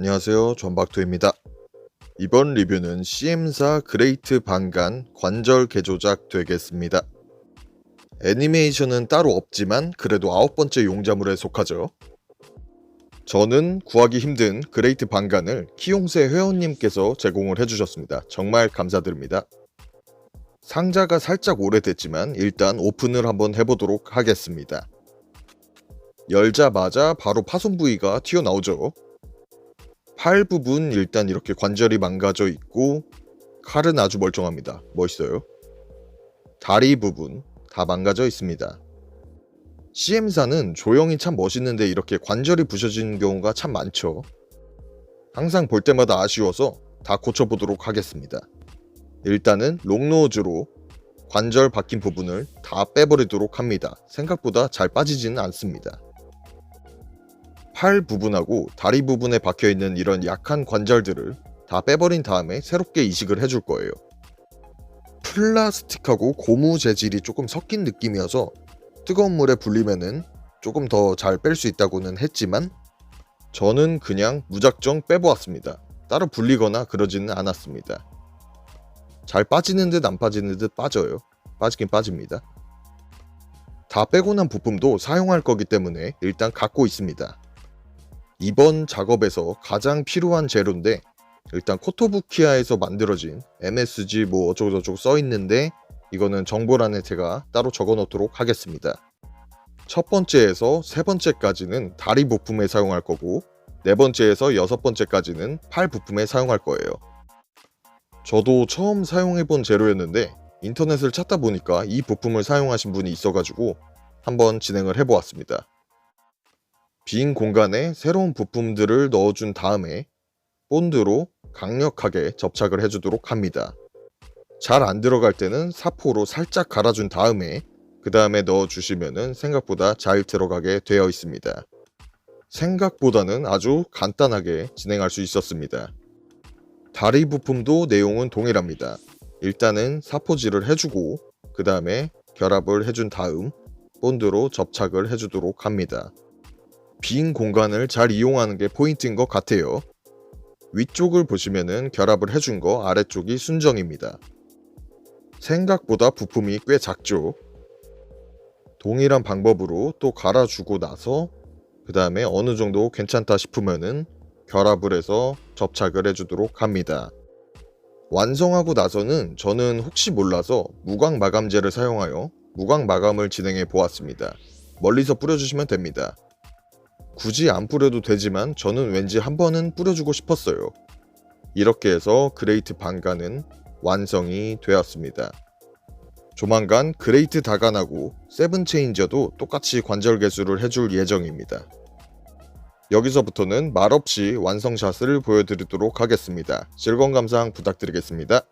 안녕하세요. 전박토입니다. 이번 리뷰는 CM사 그레이트 방간 관절 개조작 되겠습니다. 애니메이션은 따로 없지만 그래도 아홉 번째 용자물에 속하죠. 저는 구하기 힘든 그레이트 방간을 키용세 회원님께서 제공을 해주셨습니다. 정말 감사드립니다. 상자가 살짝 오래됐지만 일단 오픈을 한번 해보도록 하겠습니다. 열자마자 바로 파손 부위가 튀어나오죠. 팔 부분 일단 이렇게 관절이 망가져 있고 칼은 아주 멀쩡합니다. 멋있어요. 다리 부분 다 망가져 있습니다. CM사는 조형이 참 멋있는데 이렇게 관절이 부셔지는 경우가 참 많죠. 항상 볼 때마다 아쉬워서 다 고쳐보도록 하겠습니다. 일단은 롱노즈로 관절 박힌 부분을 다 빼버리도록 합니다. 생각보다 잘 빠지지는 않습니다. 팔 부분하고 다리 부분에 박혀 있는 이런 약한 관절들을 다 빼버린 다음에 새롭게 이식을 해줄 거예요. 플라스틱하고 고무 재질이 조금 섞인 느낌이어서 뜨거운 물에 불리면은 조금 더 잘 뺄 수 있다고는 했지만 저는 그냥 무작정 빼보았습니다. 따로 불리거나 그러지는 않았습니다. 잘 빠지는 듯 안 빠지는 듯 빠져요. 빠지긴 빠집니다. 다 빼고 난 부품도 사용할 거기 때문에 일단 갖고 있습니다. 이번 작업에서 가장 필요한 재료인데 일단 코토부키아에서 만들어진 MSG 뭐 어쩌고저쩌고 써 있는데 이거는 정보란에 제가 따로 적어 놓도록 하겠습니다. 첫 번째에서 세 번째까지는 다리 부품에 사용할 거고 네 번째에서 여섯 번째까지는 팔 부품에 사용할 거예요. 저도 처음 사용해 본 재료였는데 인터넷을 찾다 보니까 이 부품을 사용하신 분이 있어가지고 한번 진행을 해보았습니다. 빈 공간에 새로운 부품들을 넣어준 다음에 본드로 강력하게 접착을 해주도록 합니다. 잘 안 들어갈 때는 사포로 살짝 갈아준 다음에 그 다음에 넣어주시면 생각보다 잘 들어가게 되어 있습니다. 생각보다는 아주 간단하게 진행할 수 있었습니다. 다리 부품도 내용은 동일합니다. 일단은 사포질을 해주고 그 다음에 결합을 해준 다음 본드로 접착을 해주도록 합니다. 빈 공간을 잘 이용하는 게 포인트인 것 같아요. 위쪽을 보시면은 결합을 해준 거 아래쪽이 순정입니다. 생각보다 부품이 꽤 작죠. 동일한 방법으로 또 갈아주고 나서 그 다음에 어느 정도 괜찮다 싶으면은 결합을 해서 접착을 해주도록 합니다. 완성하고 나서는 저는 혹시 몰라서 무광 마감제를 사용하여 무광 마감을 진행해 보았습니다. 멀리서 뿌려주시면 됩니다. 굳이 안 뿌려도 되지만 저는 왠지 한 번은 뿌려주고 싶었어요. 이렇게 해서 그레이트 반가는 완성이 되었습니다. 조만간 그레이트 다간하고 세븐 체인저도 똑같이 관절 개수를 해줄 예정입니다. 여기서부터는 말없이 완성샷을 보여드리도록 하겠습니다. 즐거운 감상 부탁드리겠습니다.